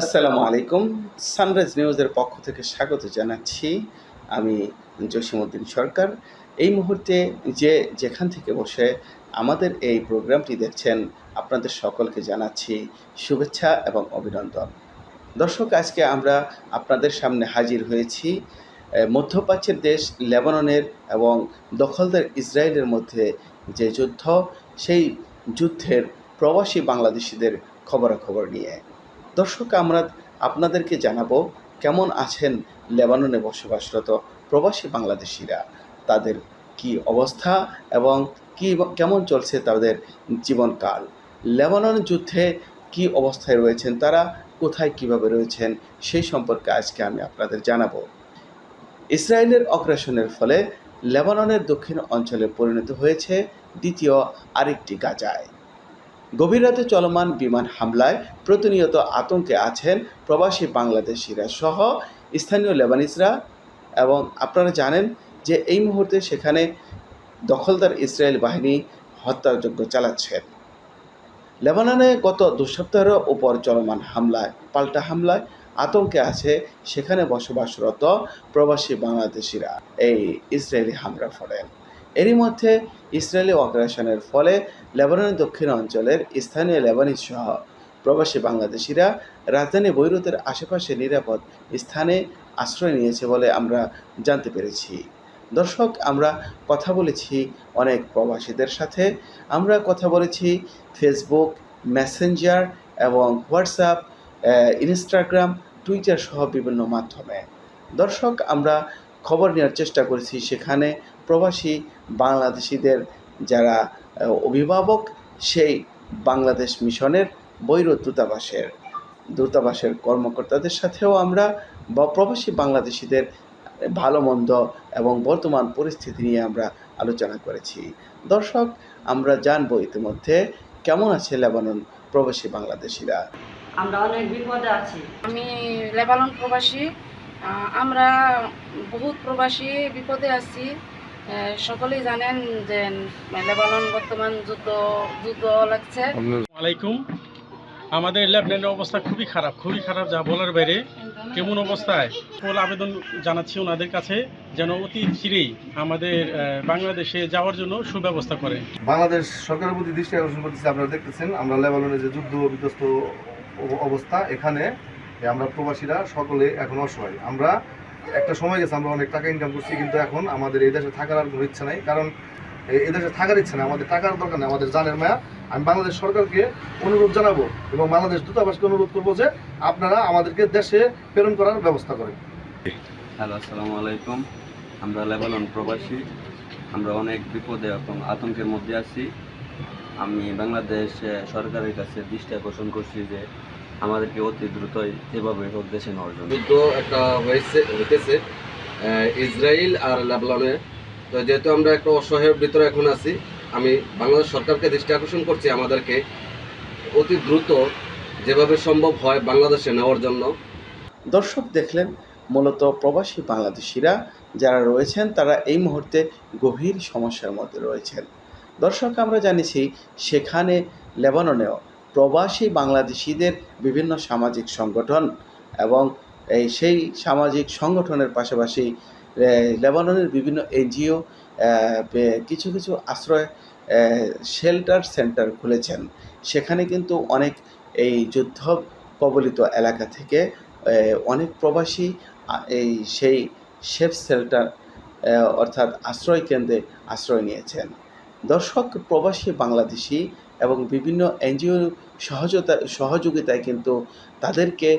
আসসালামু আলাইকুম। সানরাইজ নিউজের পক্ষ থেকে স্বাগত জানাচ্ছি। আমি জসিমউদ্দিন সরকার। এই মুহূর্তে যে যেখান থেকে বসে আমাদের এই প্রোগ্রামটি দেখছেন, আপনাদের সকলকে জানাচ্ছি শুভেচ্ছা এবং অভিনন্দন। দর্শক, আজকে আমরা আপনাদের সামনে হাজির হয়েছি মধ্যপ্রাচ্যের দেশ লেবাননের এবং দখলদার ইসরায়েলের মধ্যে যে যুদ্ধ, সেই যুদ্ধের প্রবাসী বাংলাদেশিদের খবরাখবর নিয়ে। দর্শক, আমরা আপনাদেরকে জানাব কেমন আছেন লেবাননে বসবাসরত প্রবাসী বাংলাদেশিরা? তাদের কি অবস্থা এবং কি কেমন চলছে তাদের জীবনকাল? লেবানন যুদ্ধে কি অবস্থায় রয়েছেন তারা? কোথায় কীভাবে রয়েছেন? সেই সম্পর্কে আজকে আমি আপনাদের জানাব। ইসরায়েলের অগ্রাসনের ফলে লেবাননের দক্ষিণ অঞ্চলে পরিণত হয়েছে দ্বিতীয় আরেকটি গাজায়। গভীর রাতে চলমান বিমান হামলায় প্রতিনিয়ত আতঙ্কে আছেন প্রবাসী বাংলাদেশিরা সহ স্থানীয় লেবানিসরা এবং আপনারা জানেন যে এই মুহূর্তে সেখানে দখলদার ইসরায়েল বাহিনী হত্যাযজ্ঞ চালাচ্ছেন লেবাননে গত দু সপ্তাহের উপর চলমান হামলায়, পাল্টা হামলায় আতঙ্কে আছে সেখানে বসবাসরত প্রবাসী বাংলাদেশিরা। এই ইসরায়েলি হামলা ফলে। এরই মধ্যে ইসরায়েলি অগ্রাসনের ফলে লেবাননের দক্ষিণ অঞ্চলের স্থানীয় লেবানিজ সহ প্রবাসী বাংলাদেশিরা রাজধানী বৈরুতের আশেপাশে নিরাপদ স্থানে আশ্রয় নিয়েছে বলে আমরা জানতে পেরেছি। দর্শক, আমরা কথা বলেছি অনেক প্রবাসীদের সাথে। আমরা কথা বলেছি ফেসবুক মেসেঞ্জার এবং হোয়াটসঅ্যাপ ইনস্টাগ্রাম টুইটার সহ বিভিন্ন মাধ্যমে। দর্শক, আমরা খবর নেওয়ার চেষ্টা করেছি। সেখানে প্রবাসী বাংলাদেশিদের যারা অভিভাবক, সেই বাংলাদেশ মিশনের বৈরত দূতাবাসের দূতাবাসের কর্মকর্তাদের সাথেও আমরা বা প্রবাসী বাংলাদেশিদের ভালো, মন্দ এবং বর্তমান পরিস্থিতি নিয়ে আমরা আলোচনা করেছি। দর্শক, আমরা জানব ইতিমধ্যে কেমন আছে লেবানন প্রবাসী বাংলাদেশিরা? আমরা অনেক বিপদে আছি। আমি লেবানন প্রবাসী আমরা বহুত প্রবাসী বিপদে আছি। সকলেই জানেন যে লেবানন বর্তমান যুদ্ধ যুদ্ধ লাগছে। আলাইকুম আমাদের লেবনানের অবস্থা খুবই খারাপ খুবই খারাপ যা বলার বাইরে। কেমন অবস্থায়? ফুল আবেদন জানাচ্ছি ওনাদের কাছে যেন অতি চিরেই আমাদের বাংলাদেশে যাওয়ার জন্য সুব্যবস্থা করে। বাংলাদেশ সরকারের প্রতি দৃষ্টি আকর্ষণ করতেছি আপনারা দেখতেছেন আমরা লেবাননের যে যুদ্ধ বিধ্বস্ত অবস্থা এখানে আমরা প্রবাসীরা সকলে এখন অসহায়। আমরা একটা সময় গেছে, আমরা অনেক টাকা ইনকাম করছি, কিন্তু এখন আমাদের এই দেশে থাকার আর কোনো ইচ্ছা নাই। কারণ এই দেশে থাকার ইচ্ছা নেই, আমাদের টাকার দরকার নেই, আমাদের জানের মায়া। আমি বাংলাদেশ সরকারকে অনুরোধ জানাব এবং বাংলাদেশ দূতাবাসকে অনুরোধ করব যে আপনারা আমাদেরকে দেশে প্রেরণ করার ব্যবস্থা করেন। হ্যালো, আসসালামু আলাইকুম। আমরা লেবানন প্রবাসী। আমরা অনেক বিপদে এবং আতঙ্কের মধ্যে আছি। আমি বাংলাদেশ সরকারের কাছে দৃষ্টি আকর্ষণ করছি যে আমাদেরকে অতি দ্রুতই এভাবে হোক দেশে নেওয়ার জন্য। যুদ্ধ একটা হয়েছে হইতেছে ইসরায়েল আর লেবলনে তো যেহেতু আমরা একটা অসহায়ের ভিতরে এখন আছি আমি বাংলাদেশ সরকারকে দৃষ্টি আকর্ষণ করছি আমাদেরকে অতি দ্রুত যেভাবে সম্ভব হয় বাংলাদেশে নেওয়ার জন্য। দর্শক দেখলেন মূলত প্রবাসী বাংলাদেশিরা যারা রয়েছেন তারা এই মুহূর্তে গভীর সমস্যার মধ্যে রয়েছেন। দর্শক আমরা জানিছি সেখানে লেবাননেও প্রবাসী বাংলাদেশিদের বিভিন্ন সামাজিক সংগঠন এবং এই সেই সামাজিক সংগঠনের পাশাপাশি লেবাননের বিভিন্ন এনজিও কিছু কিছু আশ্রয় শেল্টার সেন্টার খুলেছেন। সেখানে কিন্তু অনেক এই যুদ্ধ কবলিত এলাকা থেকে অনেক প্রবাসী এই সেই শেফ শেল্টার অর্থাৎ আশ্রয় কেন্দ্রে আশ্রয় নিয়েছেন। দর্শক, প্রবাসী বাংলাদেশি এবং বিভিন্ন এনজিও সহজতা, সহযোগিতায় কিন্তু তাদেরকে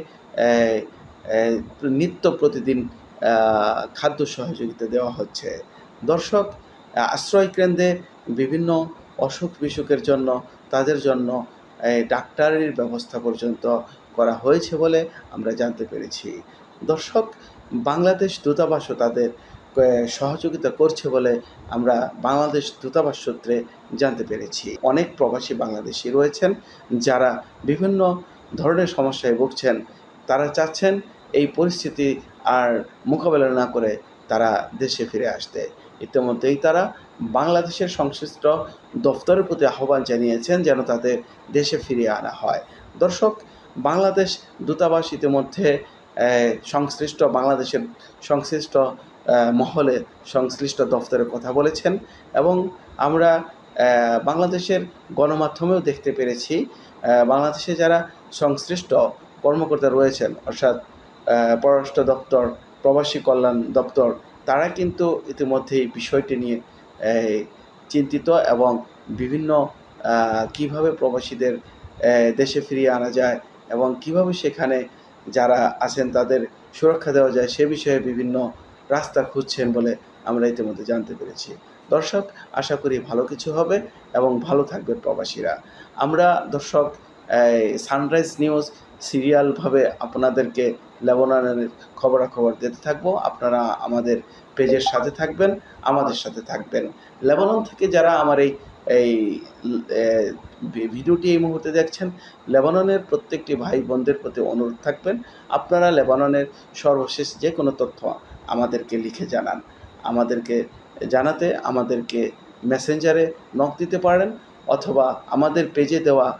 নিত্য প্রতিদিন খাদ্য সহযোগিতা দেওয়া হচ্ছে। দর্শক, আশ্রয় কেন্দ্রে বিভিন্ন অসুখ বিসুখের জন্য, তাদের জন্য ডাক্তারের ব্যবস্থা পর্যন্ত করা হয়েছে বলে আমরা জানতে পেরেছি। দর্শক, বাংলাদেশ দূতাবাসও তাদের সহযোগিতা করছে বলে আমরা বাংলাদেশ দূতাবাস সূত্রে জানতে পেরেছি। অনেক প্রবাসী বাংলাদেশি রয়েছেন, যারা বিভিন্ন ধরনের সমস্যায় ভুগছেন। তারা চাচ্ছেন এই পরিস্থিতি আর মোকাবেলা না করে তারা দেশে ফিরে আসতে। ইতিমধ্যেই তারা বাংলাদেশের সংশ্লিষ্ট দফতরের প্রতি আহ্বান জানিয়েছেন যেন তাদের দেশে ফিরিয়ে আনা হয়। দর্শক, বাংলাদেশ দূতাবাস ইতিমধ্যে সংশ্লিষ্ট, বাংলাদেশের সংশ্লিষ্ট মহলে সংশ্লিষ্ট দফতরে কথা বলেছেন এবং আমরা বাংলাদেশের গণমাধ্যমেও দেখতে পেরেছি বাংলাদেশে যারা সংশ্লিষ্ট কর্মকর্তা রয়েছেন, অর্থাৎ পররাষ্ট্র দপ্তর, প্রবাসী কল্যাণ দপ্তর, তারা কিন্তু ইতিমধ্যেই বিষয়টি নিয়ে চিন্তিত এবং বিভিন্ন কীভাবে প্রবাসীদের দেশে ফিরিয়ে আনা যায় এবং কীভাবে সেখানে যারা আছেন তাদের সুরক্ষা দেওয়া যায় সে বিষয়ে বিভিন্ন রাস্তা খুঁজছেন বলে আমরা ইতিমধ্যে জানতে পেরেছি। দর্শক, আশা করি ভালো কিছু হবে এবং ভালো থাকবে প্রবাসীরা। আমরা দর্শক সানরাইজ নিউজ সিরিয়ালভাবে আপনাদেরকে লেবাননের খবরাখবর দিতে থাকব। আপনারা আমাদের পেজের সাথে থাকবেন, আমাদের সাথে থাকবেন। লেবানন থেকে যারা আমার এই এই ভিডিওটি এই মুহূর্তে দেখছেন, লেবাননের প্রত্যেকটি ভাই বোনদের প্রতি অনুরোধ থাকবেন। আপনারা লেবাননের সর্বশেষ যে কোনো তথ্য আমাদেরকে লিখে জানান। আমাদেরকে জানাতে আমাদেরকে মেসেঞ্জারে নক দিতে পারেন অথবা আমাদের পেজে দেওয়া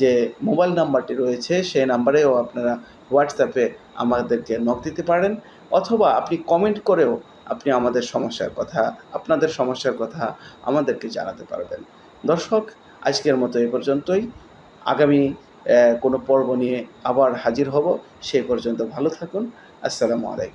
যে মোবাইল নাম্বারটি রয়েছে সেই নাম্বারেও আপনারা হোয়াটসঅ্যাপে আমাদেরকে নক দিতে পারেন অথবা আপনি কমেন্ট করেও আপনি আমাদের সমস্যার কথা, আপনাদের সমস্যার কথা আমাদেরকে জানাতে পারবেন। দর্শক, আজকের মতো এ পর্যন্তই। আগামী কোনো পর্ব নিয়ে আবার হাজির হব। সেই পর্যন্ত ভালো থাকুন। আসসালামু আলাইকুম।